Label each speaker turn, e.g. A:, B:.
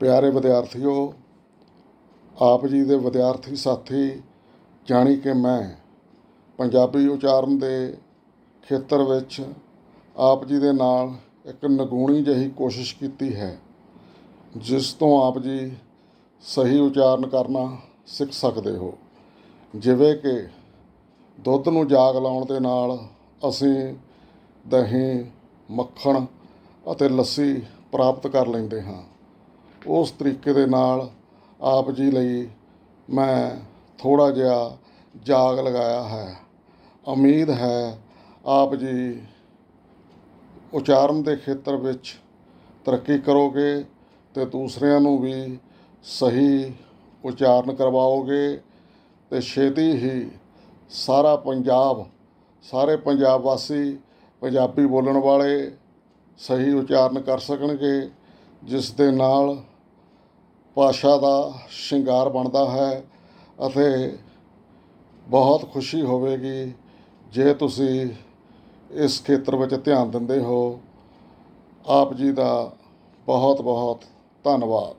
A: ਪਿਆਰੇ ਵਿਦਿਆਰਥੀਓ, ਆਪ ਜੀ ਦੇ ਵਿਦਿਆਰਥੀ ਸਾਥੀ, ਜਾਣੀ ਕਿ ਮੈਂ ਪੰਜਾਬੀ ਉਚਾਰਨ ਦੇ ਖੇਤਰ ਵਿੱਚ ਆਪ ਜੀ ਦੇ ਨਾਲ ਇੱਕ ਨਗੂਣੀ ਜਿਹੀ ਕੋਸ਼ਿਸ਼ ਕੀਤੀ ਹੈ, ਜਿਸ ਤੋਂ ਆਪ ਜੀ ਸਹੀ ਉਚਾਰਨ ਕਰਨਾ ਸਿੱਖ ਸਕਦੇ ਹੋ। ਜਿਵੇਂ ਕਿ ਦੁੱਧ ਨੂੰ ਜਾਗ ਲਾਉਣ ਦੇ ਨਾਲ ਅਸੀਂ ਦਹੀਂ, ਮੱਖਣ ਅਤੇ ਲੱਸੀ ਪ੍ਰਾਪਤ ਕਰ ਲੈਂਦੇ ਹਾਂ। ਉਸ ਤਰੀਕੇ ਦੇ ਨਾਲ ਆਪ ਜੀ ਲਈ ਮੈਂ ਥੋੜ੍ਹਾ ਜਿਹਾ ਜਾਗ ਲਗਾਇਆ ਹੈ। ਉਮੀਦ ਹੈ ਆਪ ਜੀ ਉਚਾਰਨ ਦੇ ਖੇਤਰ ਵਿੱਚ ਤਰੱਕੀ ਕਰੋਗੇ ਅਤੇ ਦੂਸਰਿਆਂ ਨੂੰ ਵੀ ਸਹੀ ਉਚਾਰਨ ਕਰਵਾਓਗੇ ਅਤੇ ਛੇਤੀ ਹੀ ਸਾਰਾ ਪੰਜਾਬ, ਸਾਰੇ ਪੰਜਾਬ ਵਾਸੀ ਪੰਜਾਬੀ ਬੋਲਣ ਵਾਲੇ ਸਹੀ ਉਚਾਰਨ ਕਰ ਸਕਣਗੇ। ਜਿਸ ਦੇ ਨਾਲ ਭਾਸ਼ਾ ਦਾ ਸ਼ਿੰਗਾਰ ਬਣਦਾ ਹੈ ਅਤੇ ਬਹੁਤ ਖੁਸ਼ੀ ਹੋਵੇਗੀ ਜੇ ਤੁਸੀਂ ਇਸ ਖੇਤਰ ਵਿੱਚ ਧਿਆਨ ਦਿੰਦੇ ਹੋ। ਆਪ ਜੀ ਦਾ ਬਹੁਤ ਬਹੁਤ ਧੰਨਵਾਦ।